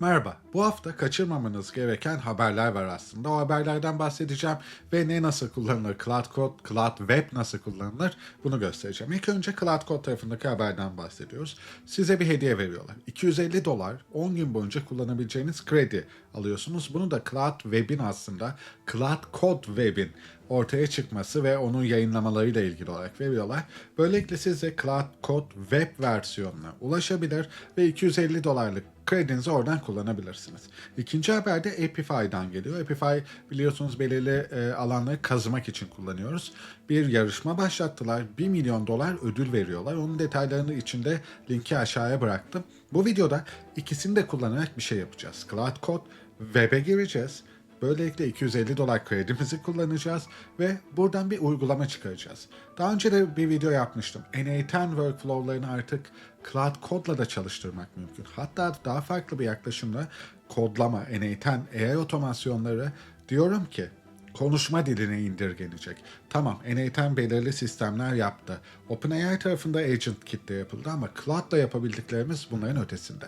Merhaba. Bu hafta kaçırmamanız gereken haberler var aslında. O haberlerden bahsedeceğim ve ne nasıl kullanılır, Cloud Code, Cloud Web nasıl kullanılır bunu göstereceğim. İlk önce Cloud Code tarafındaki haberden bahsediyoruz. Size bir hediye veriyorlar. 250 dolar 10 gün boyunca kullanabileceğiniz kredi alıyorsunuz. Bunu da Cloud Web'in aslında Cloud Code Web'in ortaya çıkması ve onun yayınlamalarıyla ilgili olarak veriyorlar. Böylelikle siz de Cloud Code Web versiyonuna ulaşabilir ve 250 dolarlık kredinizi oradan kullanabilirsiniz. İkinci haber de Epify'dan geliyor. Epify biliyorsunuz belirli e, alanları kazımak için kullanıyoruz. Bir yarışma başlattılar. 1 milyon dolar ödül veriyorlar. Onun detaylarını içinde linki aşağıya bıraktım. Bu videoda ikisini de kullanarak bir şey yapacağız. Cloud Code Web'e gireceğiz. Böylelikle 250 dolar kredimizi kullanacağız ve buradan bir uygulama çıkaracağız. Daha önce de bir video yapmıştım. N8 workflow'larını artık Cloud Code'la da çalıştırmak mümkün. Hatta daha farklı bir yaklaşımla kodlama, N8 AI otomasyonları diyorum ki konuşma diline indirgenecek. Tamam, N8 belirli sistemler yaptı. OpenAI tarafında Agent Kit'te yapıldı ama Cloud'da yapabildiklerimiz bunların ötesinde.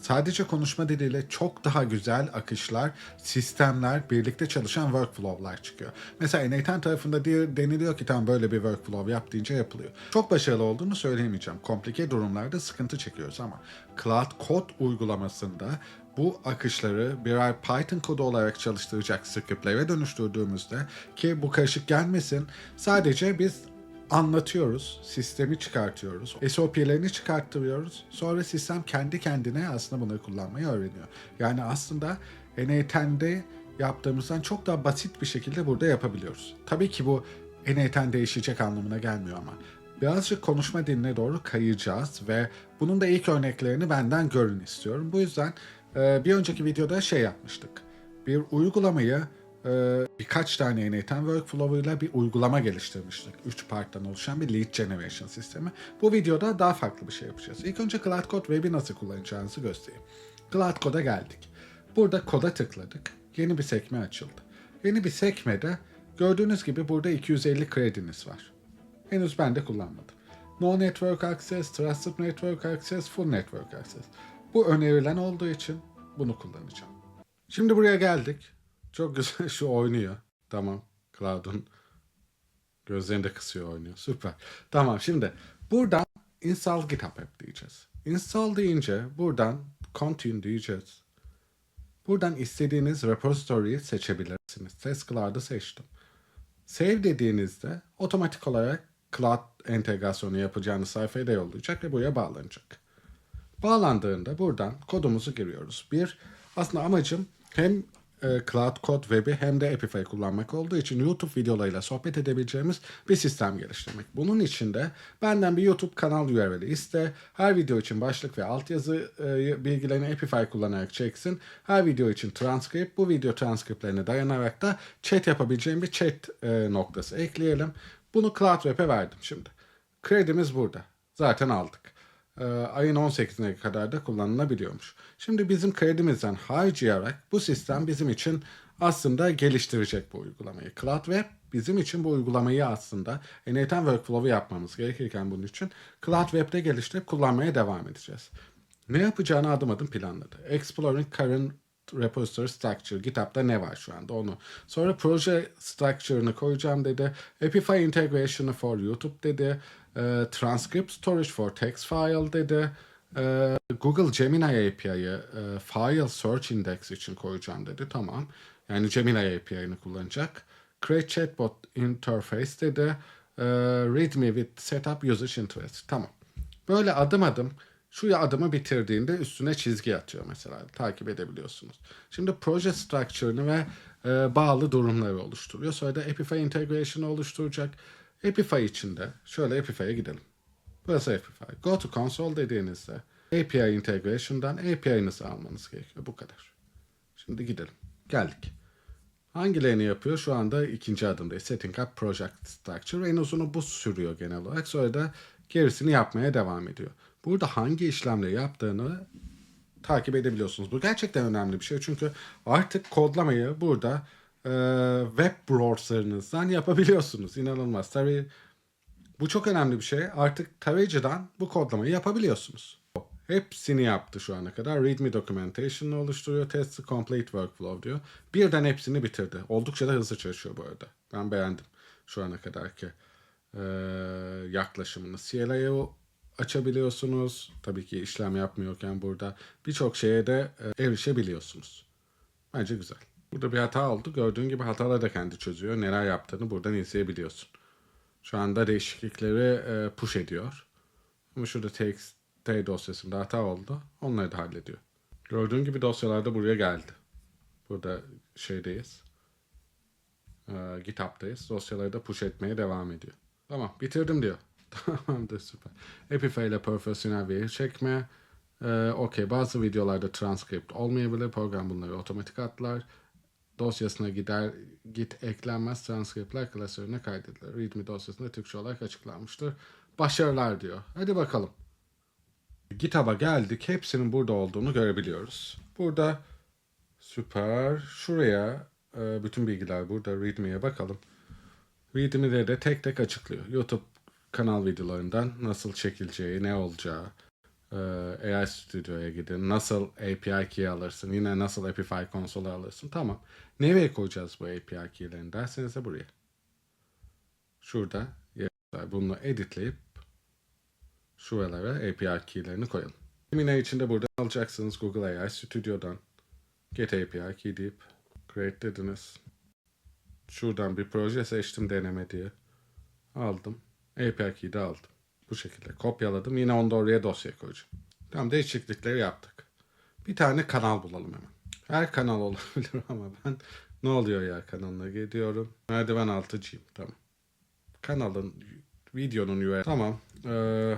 Sadece konuşma diliyle çok daha güzel akışlar, sistemler, birlikte çalışan workflow'lar çıkıyor. Mesela N8 tarafında diye, deniliyor ki tam böyle bir workflow yap deyince yapılıyor. Çok başarılı olduğunu söyleyemeyeceğim. Komplike durumlarda sıkıntı çekiyoruz ama Cloud Code uygulamasında bu akışları birer Python kodu olarak çalıştıracak scriptlere dönüştürdüğümüzde ki bu karışık gelmesin sadece biz anlatıyoruz, sistemi çıkartıyoruz, SOP'lerini çıkarttırıyoruz. Sonra sistem kendi kendine aslında bunları kullanmayı öğreniyor. Yani aslında N8'de yaptığımızdan çok daha basit bir şekilde burada yapabiliyoruz. Tabii ki bu N8 değişecek anlamına gelmiyor ama birazcık konuşma diline doğru kayacağız ve bunun da ilk örneklerini benden görün istiyorum. Bu yüzden bir önceki videoda şey yapmıştık. Bir uygulamayı e, birkaç tane N8 workflow'uyla bir uygulama geliştirmiştik. 3 parttan oluşan bir lead generation sistemi. Bu videoda daha farklı bir şey yapacağız. İlk önce Cloud Code Web'i nasıl kullanacağınızı göstereyim. Cloud Code'a geldik. Burada koda tıkladık. Yeni bir sekme açıldı. Yeni bir sekmede gördüğünüz gibi burada 250 krediniz var. Henüz ben de kullanmadım. No Network Access, Trusted Network Access, Full Network Access. Bu önerilen olduğu için bunu kullanacağım. Şimdi buraya geldik. Çok güzel şu oynuyor. Tamam. Cloud'un gözlerini de kısıyor oynuyor. Süper. Tamam şimdi buradan install GitHub app diyeceğiz. Install deyince buradan continue diyeceğiz. Buradan istediğiniz repository'yi seçebilirsiniz. Test Cloud'ı seçtim. Save dediğinizde otomatik olarak Cloud entegrasyonu yapacağınız sayfaya da yollayacak ve buraya bağlanacak. Bağlandığında buradan kodumuzu giriyoruz. Bir, aslında amacım hem e, Cloud Code Web'i hem de Epify kullanmak olduğu için YouTube videolarıyla sohbet edebileceğimiz bir sistem geliştirmek. Bunun için de benden bir YouTube kanal URL'i iste. Her video için başlık ve altyazı e, bilgilerini Epify kullanarak çeksin. Her video için transkript. Bu video transkriptlerine dayanarak da chat yapabileceğim bir chat e, noktası ekleyelim. Bunu Cloud Web'e verdim şimdi. Kredimiz burada. Zaten aldık e, ayın 18'ine kadar da kullanılabiliyormuş. Şimdi bizim kredimizden harcayarak bu sistem bizim için aslında geliştirecek bu uygulamayı. Cloud Web bizim için bu uygulamayı aslında N8 Workflow'u yapmamız gerekirken bunun için Cloud Web'de geliştirip kullanmaya devam edeceğiz. Ne yapacağını adım adım planladı. Exploring current repository structure. GitHub'da ne var şu anda onu. Sonra proje structure'ını koyacağım dedi. Epify integration'ı for YouTube dedi. E, transcript storage for text file dedi. E, Google Gemini API'yi e, file search index için koyacağım dedi. Tamam. Yani Gemini API'ını kullanacak. Create chatbot interface dedi. E, readme with setup usage interest. Tamam. Böyle adım adım şu adımı bitirdiğinde üstüne çizgi atıyor mesela. Takip edebiliyorsunuz. Şimdi proje structure'ını ve e, bağlı durumları oluşturuyor. Sonra da Epify integration'ı oluşturacak. Epify içinde şöyle Epify'e gidelim. Burası Epify. Go to console dediğinizde API integration'dan API'nizi almanız gerekiyor. Bu kadar. Şimdi gidelim. Geldik. Hangilerini yapıyor? Şu anda ikinci adımdayız. Setting up project structure. En uzunu bu sürüyor genel olarak. Sonra da gerisini yapmaya devam ediyor. Burada hangi işlemleri yaptığını takip edebiliyorsunuz. Bu gerçekten önemli bir şey. Çünkü artık kodlamayı burada e, web browser'ınızdan yapabiliyorsunuz. İnanılmaz. Tabii bu çok önemli bir şey. Artık tarayıcıdan bu kodlamayı yapabiliyorsunuz. Hepsini yaptı şu ana kadar. Readme documentation'ı oluşturuyor. Test complete workflow diyor. Birden hepsini bitirdi. Oldukça da hızlı çalışıyor bu arada. Ben beğendim şu ana kadarki ee, yaklaşımını. CLI'yi açabiliyorsunuz. Tabii ki işlem yapmıyorken burada birçok şeye de e, erişebiliyorsunuz. Bence güzel. Burada bir hata oldu. Gördüğün gibi hataları da kendi çözüyor. Neler yaptığını buradan izleyebiliyorsun. Şu anda değişiklikleri e, push ediyor. Ama şurada txt dosyasında hata oldu. Onları da hallediyor. Gördüğün gibi dosyalar da buraya geldi. Burada şeydeyiz. E, GitHub'dayız. Dosyaları da push etmeye devam ediyor. Tamam bitirdim diyor. Tamamdır süper. Epify ile profesyonel veri çekme. Ee, Okey bazı videolarda transkript olmayabilir. Program bunları otomatik atlar. Dosyasına gider git eklenmez transkriptler klasörüne kaydedilir. Readme dosyasında Türkçe olarak açıklanmıştır. Başarılar diyor. Hadi bakalım. GitHub'a geldik. Hepsinin burada olduğunu görebiliyoruz. Burada süper. Şuraya e, bütün bilgiler burada. Readme'ye bakalım. Readme'de de tek tek açıklıyor. YouTube kanal videolarından nasıl çekileceği, ne olacağı, e, AI Studio'ya gidin, nasıl API key alırsın, yine nasıl Epify konsolu alırsın. Tamam. Nereye koyacağız bu API key'lerini derseniz de buraya. Şurada bunu editleyip şuralara API key'lerini koyalım. Yine içinde burada alacaksınız Google AI Studio'dan Get API key deyip create dediniz. Şuradan bir proje seçtim deneme diye. Aldım. API key'i de aldım. Bu şekilde kopyaladım. Yine onu da oraya dosya koyacağım. Tamam değişiklikleri yaptık. Bir tane kanal bulalım hemen. Her kanal olabilir ama ben ne oluyor ya kanalına gidiyorum. Merdiven altı G'yim. Tamam. Kanalın videonun URL. Tamam. Ee,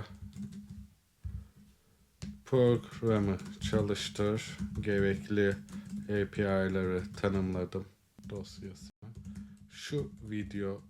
programı çalıştır. Gerekli API'ları tanımladım. Dosyası. Şu video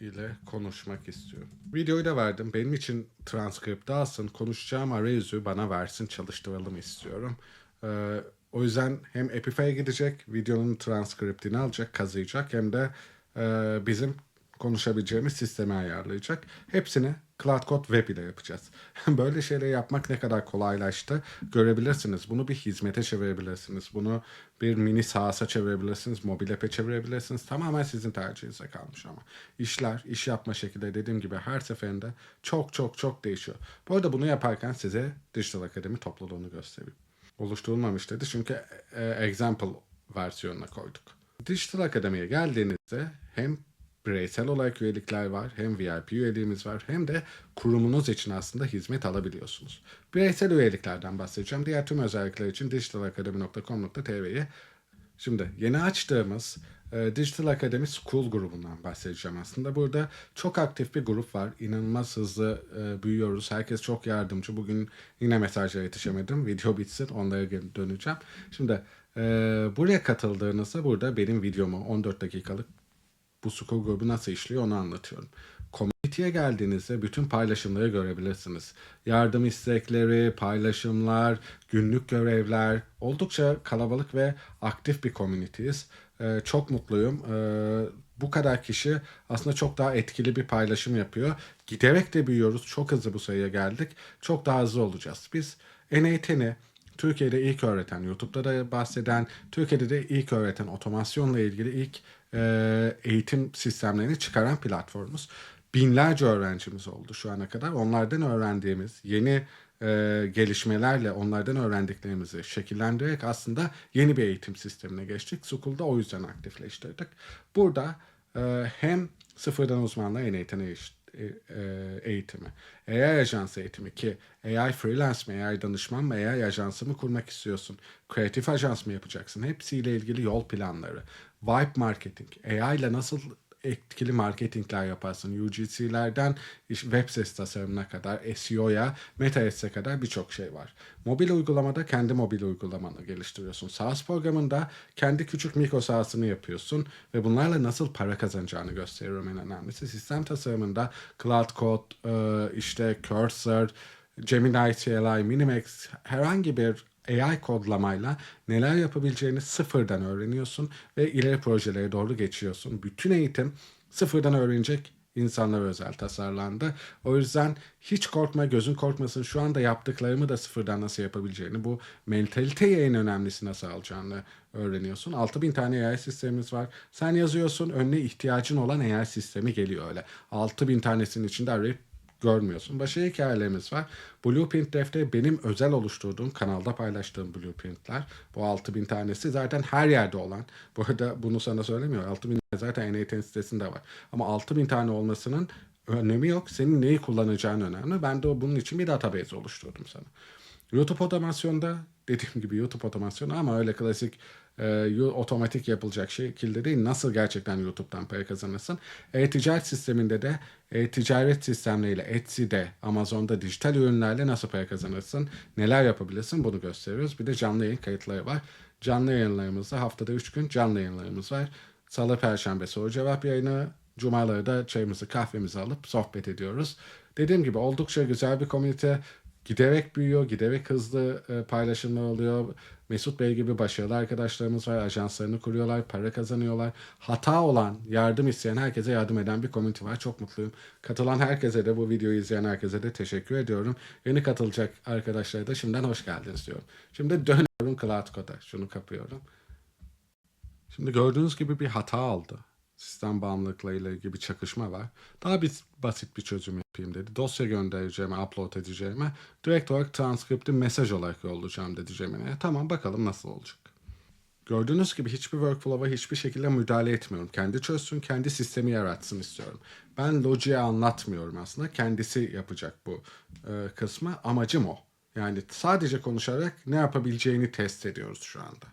ile konuşmak istiyorum. Videoyu da verdim. Benim için transkript alsın. Konuşacağım arayüzü bana versin. Çalıştıralım istiyorum. Ee, o yüzden hem Epify'e gidecek, videonun transkriptini alacak, kazıyacak hem de e, bizim konuşabileceğimiz sistemi ayarlayacak. Hepsini Cloud Code Web ile yapacağız. Böyle şeyleri yapmak ne kadar kolaylaştı görebilirsiniz. Bunu bir hizmete çevirebilirsiniz. Bunu bir mini SaaS'a çevirebilirsiniz. Mobil app'e çevirebilirsiniz. Tamamen sizin tercihinize kalmış ama. işler, iş yapma şekilde dediğim gibi her seferinde çok çok çok değişiyor. Bu arada bunu yaparken size Digital Academy topluluğunu göstereyim. Oluşturulmamış dedi çünkü e, example versiyonuna koyduk. Digital Academy'ye geldiğinizde hem bireysel olarak üyelikler var. Hem VIP üyeliğimiz var. Hem de kurumunuz için aslında hizmet alabiliyorsunuz. Bireysel üyeliklerden bahsedeceğim. Diğer tüm özellikler için digitalacademy.com.tr'ye Şimdi yeni açtığımız e, Digital Academy School grubundan bahsedeceğim aslında. Burada çok aktif bir grup var. İnanılmaz hızlı e, büyüyoruz. Herkes çok yardımcı. Bugün yine mesajlara yetişemedim. Video bitsin onlara döneceğim. Şimdi e, buraya katıldığınızda burada benim videomu 14 dakikalık bu school grubu nasıl işliyor onu anlatıyorum. Community'ye geldiğinizde bütün paylaşımları görebilirsiniz. Yardım istekleri, paylaşımlar, günlük görevler oldukça kalabalık ve aktif bir community'yiz. Ee, çok mutluyum. Ee, bu kadar kişi aslında çok daha etkili bir paylaşım yapıyor. Giderek de büyüyoruz. Çok hızlı bu sayıya geldik. Çok daha hızlı olacağız. Biz N8'i Türkiye'de ilk öğreten, YouTube'da da bahseden, Türkiye'de de ilk öğreten otomasyonla ilgili ilk e, eğitim sistemlerini çıkaran platformumuz. Binlerce öğrencimiz oldu şu ana kadar. Onlardan öğrendiğimiz yeni e, gelişmelerle onlardan öğrendiklerimizi şekillendirerek aslında yeni bir eğitim sistemine geçtik. School'da o yüzden aktifleştirdik. Burada e, hem sıfırdan uzmanlığa en eğitene eğitimi, AI ajansı eğitimi ki AI freelance mi, AI danışman mı, AI ajansı mı kurmak istiyorsun, kreatif ajans mı yapacaksın, hepsiyle ilgili yol planları, vibe marketing, AI ile nasıl etkili marketingler yaparsın. UGC'lerden web sitesi tasarımına kadar, SEO'ya, Meta Ads'e kadar birçok şey var. Mobil uygulamada kendi mobil uygulamanı geliştiriyorsun. SaaS programında kendi küçük mikro SaaS'ını yapıyorsun ve bunlarla nasıl para kazanacağını gösteriyorum en önemlisi. Sistem tasarımında Cloud Code, işte Cursor, Gemini CLI, Minimax herhangi bir AI kodlamayla neler yapabileceğini sıfırdan öğreniyorsun ve ileri projelere doğru geçiyorsun. Bütün eğitim sıfırdan öğrenecek insanlara özel tasarlandı. O yüzden hiç korkma, gözün korkmasın. Şu anda yaptıklarımı da sıfırdan nasıl yapabileceğini, bu mentaliteyi en önemlisi nasıl alacağını öğreniyorsun. 6000 tane AI sistemimiz var. Sen yazıyorsun, önüne ihtiyacın olan AI sistemi geliyor öyle. 6000 tanesinin içinde arayıp görmüyorsun. Başka hikayelerimiz var. Blueprint defteri benim özel oluşturduğum kanalda paylaştığım blueprintler. Bu 6000 tanesi zaten her yerde olan. Bu arada bunu sana söylemiyor. 6000 zaten NAT'nin sitesinde var. Ama 6000 tane olmasının önemi yok. Senin neyi kullanacağın önemli. Ben de bunun için bir database oluşturdum sana. YouTube otomasyonda dediğim gibi YouTube otomasyonu ama öyle klasik e, otomatik yapılacak şekilde değil. Nasıl gerçekten YouTube'dan para kazanırsın? E-ticaret sisteminde de e-ticaret sistemleriyle Etsy'de, Amazon'da dijital ürünlerle nasıl para kazanırsın? Neler yapabilirsin? Bunu gösteriyoruz. Bir de canlı yayın kayıtları var. Canlı yayınlarımızda haftada 3 gün canlı yayınlarımız var. Salı, Perşembe soru cevap yayını. Cumaları da çayımızı kahvemizi alıp sohbet ediyoruz. Dediğim gibi oldukça güzel bir komünite. Giderek büyüyor, giderek hızlı e, paylaşımlar oluyor. Mesut Bey gibi başarılı arkadaşlarımız var. Ajanslarını kuruyorlar, para kazanıyorlar. Hata olan, yardım isteyen herkese yardım eden bir komünite var. Çok mutluyum. Katılan herkese de bu videoyu izleyen herkese de teşekkür ediyorum. Yeni katılacak arkadaşlara da şimdiden hoş geldiniz diyorum. Şimdi dönüyorum Cloud Code'a. Şunu kapıyorum. Şimdi gördüğünüz gibi bir hata aldı. Sistem bağımlılıklarıyla ilgili bir çakışma var. Daha bir basit bir çözüm yapayım dedi. Dosya göndereceğime, upload edeceğime direkt olarak transkripti mesaj olarak yollayacağım dedi Gemini'ye. Tamam bakalım nasıl olacak. Gördüğünüz gibi hiçbir workflow'a hiçbir şekilde müdahale etmiyorum. Kendi çözsün, kendi sistemi yaratsın istiyorum. Ben Logic'e anlatmıyorum aslında. Kendisi yapacak bu e, kısmı. Amacım o. Yani sadece konuşarak ne yapabileceğini test ediyoruz şu anda.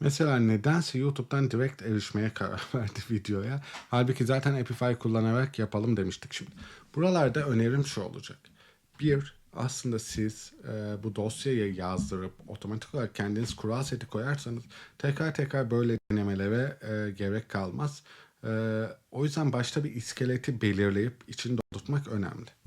Mesela nedense YouTube'dan direkt erişmeye karar verdi videoya. Halbuki zaten Epify kullanarak yapalım demiştik şimdi. Buralarda önerim şu olacak. Bir, aslında siz e, bu dosyayı yazdırıp otomatik olarak kendiniz kural seti koyarsanız tekrar tekrar böyle denemelere e, gerek kalmaz. E, o yüzden başta bir iskeleti belirleyip içini doldurtmak önemli.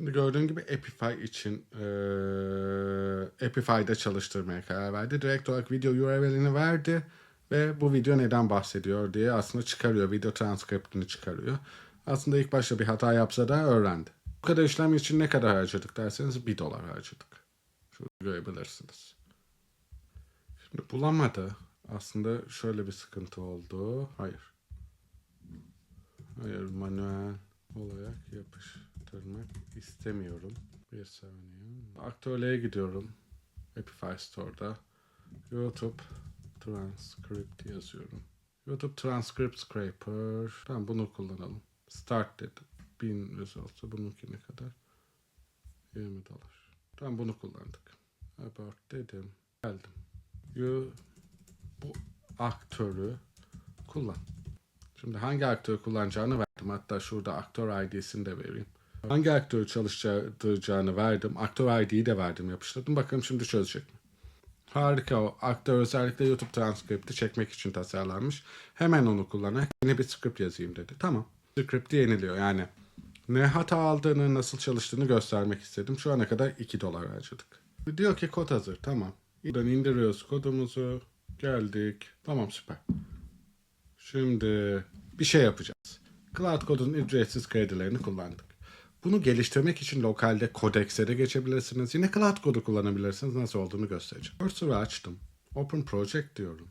Şimdi gördüğün gibi Epify için eee Epify'da çalıştırmaya karar verdi. Direkt olarak video URL'ini verdi ve bu video neden bahsediyor diye aslında çıkarıyor. Video transkriptini çıkarıyor. Aslında ilk başta bir hata yapsa da öğrendi. Bu kadar işlem için ne kadar harcadık derseniz 1 dolar harcadık. Şurada görebilirsiniz. Şimdi bulamadı. Aslında şöyle bir sıkıntı oldu. Hayır. Hayır manuel olarak yapıştırmak istemiyorum. Bir saniye. Aktörlere gidiyorum. Epify Store'da. YouTube Transcript yazıyorum. YouTube Transcript Scraper. Tamam bunu kullanalım. Start dedim. 1000 results'ı bununki ne kadar? 20 dolar. Tamam bunu kullandık. About dedim. Geldim. You, bu aktörü kullan. Şimdi hangi aktörü kullanacağını verdim. Hatta şurada aktör ID'sini de vereyim. Hangi aktörü çalıştıracağını verdim. Aktör ID'yi de verdim yapıştırdım. Bakalım şimdi çözecek mi? Harika o. Aktör özellikle YouTube transkripti çekmek için tasarlanmış. Hemen onu kullanarak yeni bir script yazayım dedi. Tamam. Script'i yeniliyor yani. Ne hata aldığını, nasıl çalıştığını göstermek istedim. Şu ana kadar 2 dolar harcadık. Diyor ki kod hazır. Tamam. Buradan indiriyoruz kodumuzu. Geldik. Tamam süper. Şimdi bir şey yapacağız. Cloud Code'un ücretsiz kredilerini kullandık. Bunu geliştirmek için lokalde Codex'e de geçebilirsiniz. Yine Cloud Code'u kullanabilirsiniz. Nasıl olduğunu göstereceğim. Cursor'ı açtım. Open Project diyorum.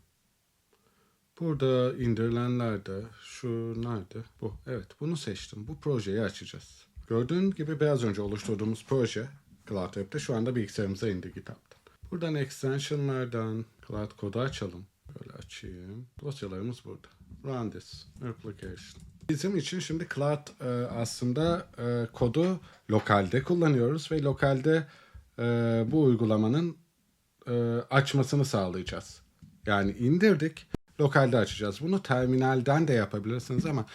Burada indirilenlerde şu nerede? Bu. Evet bunu seçtim. Bu projeyi açacağız. Gördüğün gibi biraz önce oluşturduğumuz proje Cloud Web'de şu anda bilgisayarımıza indi GitHub'dan. Buradan extensionlardan Cloud Code'u açalım. Böyle açayım. Dosyalarımız burada. Run this application. Bizim için şimdi Cloud e, aslında e, kodu lokalde kullanıyoruz ve lokalde e, bu uygulamanın e, açmasını sağlayacağız. Yani indirdik, lokalde açacağız. Bunu terminalden de yapabilirsiniz ama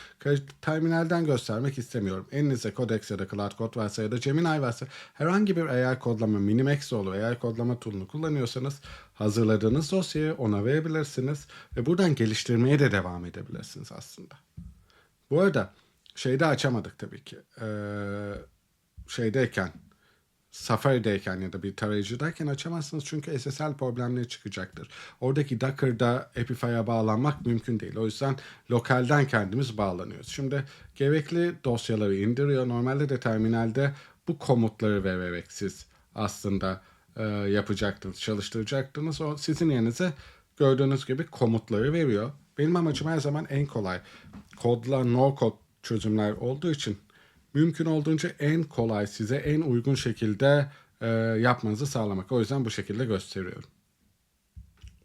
terminalden göstermek istemiyorum. Elinizde Codex ya da Cloud Code varsa ya da Gemini varsa herhangi bir AI kodlama, Minimax olur, AI kodlama tool'unu kullanıyorsanız hazırladığınız dosyayı ona verebilirsiniz ve buradan geliştirmeye de devam edebilirsiniz aslında. Bu arada şeyde açamadık tabii ki. Ee, şeydeyken Safari'deyken ya da bir tarayıcıdayken açamazsınız çünkü SSL problemleri çıkacaktır. Oradaki Docker'da Epify'a bağlanmak mümkün değil. O yüzden lokalden kendimiz bağlanıyoruz. Şimdi gerekli dosyaları indiriyor. Normalde de terminalde bu komutları vererek siz aslında e, yapacaktınız, çalıştıracaktınız. O sizin yerinize gördüğünüz gibi komutları veriyor. Benim amacım her zaman en kolay. Kodla no code çözümler olduğu için mümkün olduğunca en kolay size en uygun şekilde e, yapmanızı sağlamak. O yüzden bu şekilde gösteriyorum.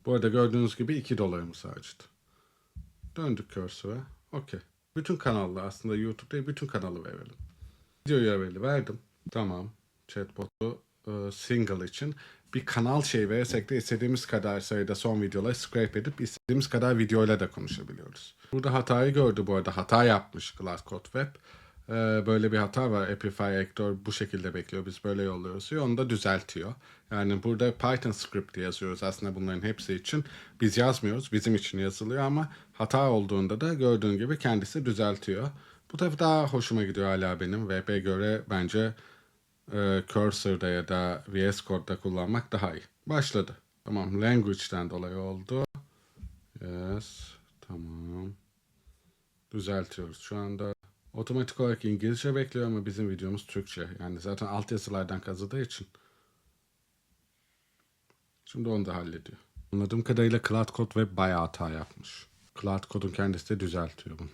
Bu arada gördüğünüz gibi 2 dolarımız harcadı. Döndük cursor'a. Okey. Bütün kanalda aslında YouTube değil bütün kanalı verelim. Video URL'i verdim. Tamam. Chatbot'u e, single için bir kanal şey verirsek de istediğimiz kadar sayıda son videoları scrape edip istediğimiz kadar videoyla da konuşabiliyoruz. Burada hatayı gördü bu arada. Hata yapmış Glass Code Web. E, böyle bir hata var. Amplify Actor bu şekilde bekliyor. Biz böyle yolluyoruz diyor. Onu da düzeltiyor. Yani burada Python script yazıyoruz aslında bunların hepsi için. Biz yazmıyoruz. Bizim için yazılıyor ama hata olduğunda da gördüğün gibi kendisi düzeltiyor. Bu tarafı daha hoşuma gidiyor hala benim. Web'e göre bence e, Cursor'da ya da VS Code'da kullanmak daha iyi. Başladı. Tamam. Language'den dolayı oldu. Yes. Tamam. Düzeltiyoruz. Şu anda otomatik olarak İngilizce bekliyor ama bizim videomuz Türkçe. Yani zaten altyazılardan kazıdığı için. Şimdi onu da hallediyor. Anladığım kadarıyla Cloud Code Web bayağı hata yapmış. Cloud Code'un kendisi de düzeltiyor bunu.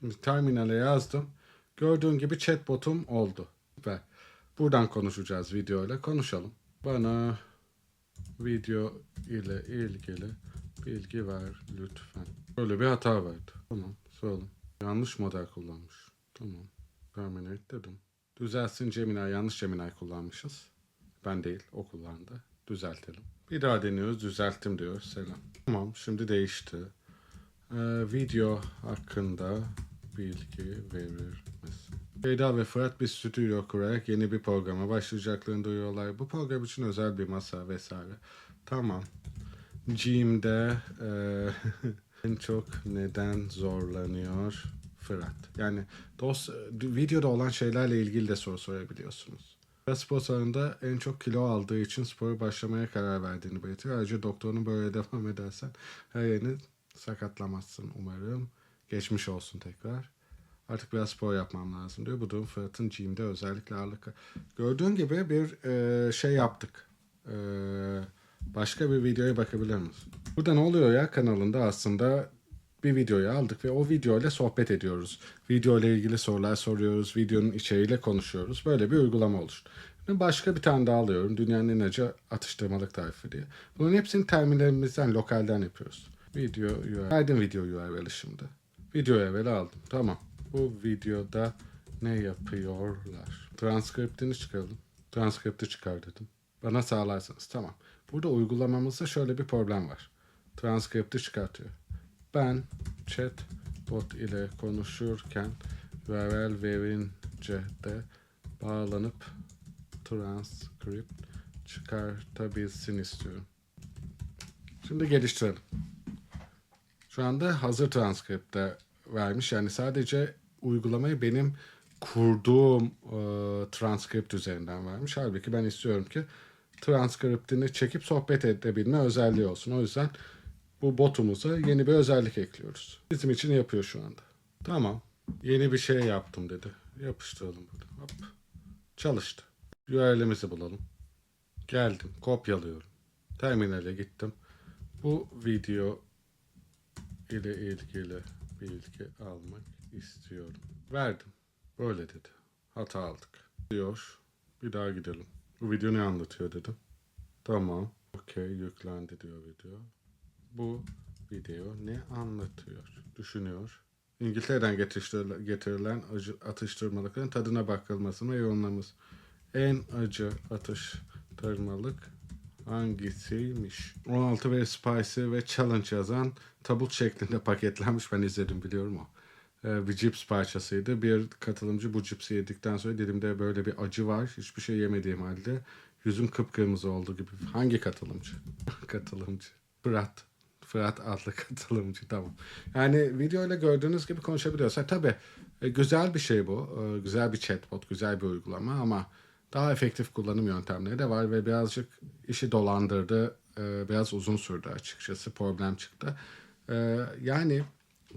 Şimdi terminale yazdım. Gördüğün gibi chatbot'um oldu. Ve buradan konuşacağız videoyla. Konuşalım. Bana video ile ilgili bilgi ver lütfen. Böyle bir hata verdi. Tamam soralım. Yanlış model kullanmış. Tamam. Terminate dedim. Düzelsin Gemini. Yanlış Gemini kullanmışız. Ben değil. O kullandı. Düzeltelim. Bir daha deniyoruz. Düzelttim diyor. Selam. Tamam. Şimdi değişti. Ee, video hakkında bilgi verir misin? Ceyda ve Fırat bir stüdyo kurarak yeni bir programa başlayacaklarını duyuyorlar. Bu program için özel bir masa vesaire. Tamam. Gym'de eee, en çok neden zorlanıyor Fırat? Yani dos, videoda olan şeylerle ilgili de soru sorabiliyorsunuz. Fırat spor salonunda en çok kilo aldığı için spora başlamaya karar verdiğini belirtiyor. Ayrıca doktorun böyle devam edersen her yerini sakatlamazsın umarım. Geçmiş olsun tekrar. Artık biraz spor yapmam lazım diyor. Bu durum Fırat'ın gym'de özellikle ağırlık. Gördüğün gibi bir e, şey yaptık. E, başka bir videoya bakabilir misin? Burada ne oluyor ya kanalında aslında bir videoyu aldık ve o videoyla sohbet ediyoruz. Video ile ilgili sorular soruyoruz. Videonun içeriğiyle konuşuyoruz. Böyle bir uygulama oluştu. Ve başka bir tane daha alıyorum. Dünyanın en acı atıştırmalık tarifi diye. Bunun hepsini terminlerimizden, lokalden yapıyoruz. Video URL. Verdim video URL'i şimdi. Video URL'i aldım. Tamam. Bu videoda ne yapıyorlar? Transkriptini çıkaralım. Transkripti çıkar dedim. Bana sağlarsanız. Tamam. Burada uygulamamızda şöyle bir problem var. Transkripti çıkartıyor. Ben chatbot ile konuşurken URL verince de bağlanıp transkript çıkartabilsin istiyorum. Şimdi geliştirelim. Şu anda hazır transkripte vermiş. Yani sadece uygulamayı benim kurduğum e, transkript üzerinden vermiş. Halbuki ben istiyorum ki transkriptini çekip sohbet edebilme özelliği olsun. O yüzden bu botumuza yeni bir özellik ekliyoruz. Bizim için yapıyor şu anda. Tamam. Yeni bir şey yaptım dedi. Yapıştıralım burada. Hop. Çalıştı. URL'imizi bulalım. Geldim. Kopyalıyorum. Terminale gittim. Bu video ile ilgili bilgi almak istiyorum. Verdim. Böyle dedi. Hata aldık. Diyor. Bir daha gidelim. Bu video ne anlatıyor dedim. Tamam. Okey yüklendi diyor video. Bu video ne anlatıyor? Düşünüyor. İngiltere'den getirilen, acı atıştırmalıkların tadına bakılmasına yorumlamız. En acı atıştırmalık hangisiymiş? 16 ve spicy ve challenge yazan tabut şeklinde paketlenmiş. Ben izledim biliyorum o. Ee, bir cips parçasıydı. Bir katılımcı bu cipsi yedikten sonra dilimde böyle bir acı var. Hiçbir şey yemediğim halde yüzüm kıpkırmızı oldu gibi. Hangi katılımcı? katılımcı. Fırat. Fırat adlı katılımcı tamam. Yani videoyla gördüğünüz gibi konuşabiliyoruz. Ha, tabii e, güzel bir şey bu. E, güzel bir chatbot, güzel bir uygulama ama daha efektif kullanım yöntemleri de var ve birazcık işi dolandırdı. Biraz uzun sürdü açıkçası. Problem çıktı. Yani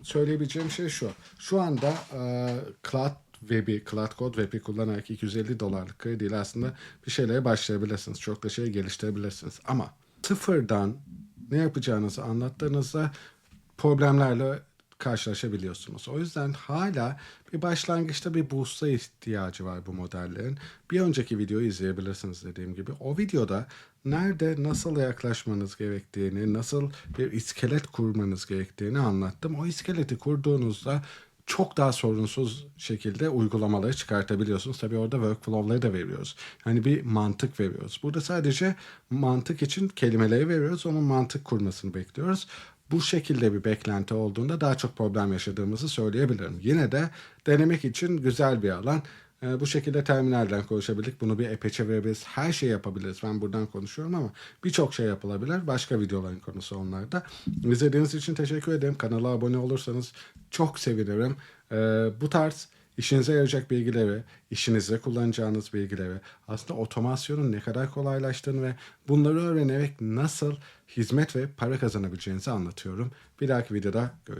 söyleyebileceğim şey şu. Şu anda e, Cloud Web'i, Cloud Code Web'i kullanarak 250 dolarlık krediyle aslında bir şeylere başlayabilirsiniz. Çok da şey geliştirebilirsiniz. Ama sıfırdan ne yapacağınızı anlattığınızda problemlerle karşılaşabiliyorsunuz. O yüzden hala bir başlangıçta bir boost'a ihtiyacı var bu modellerin. Bir önceki videoyu izleyebilirsiniz dediğim gibi. O videoda nerede nasıl yaklaşmanız gerektiğini, nasıl bir iskelet kurmanız gerektiğini anlattım. O iskeleti kurduğunuzda çok daha sorunsuz şekilde uygulamaları çıkartabiliyorsunuz. Tabii orada workflow'ları da veriyoruz. Yani bir mantık veriyoruz. Burada sadece mantık için kelimeleri veriyoruz. Onun mantık kurmasını bekliyoruz. Bu şekilde bir beklenti olduğunda daha çok problem yaşadığımızı söyleyebilirim. Yine de denemek için güzel bir alan. Ee, bu şekilde terminalden konuşabildik. Bunu bir epe çevirebiliriz. Her şey yapabiliriz. Ben buradan konuşuyorum ama birçok şey yapılabilir. Başka videoların konusu onlar da. İzlediğiniz için teşekkür ederim. Kanala abone olursanız çok sevinirim. Ee, bu tarz işinize yarayacak bilgileri, işinizde kullanacağınız bilgileri, aslında otomasyonun ne kadar kolaylaştığını ve bunları öğrenerek nasıl hizmet ve para kazanabileceğinizi anlatıyorum. Bir dahaki videoda görüşürüz.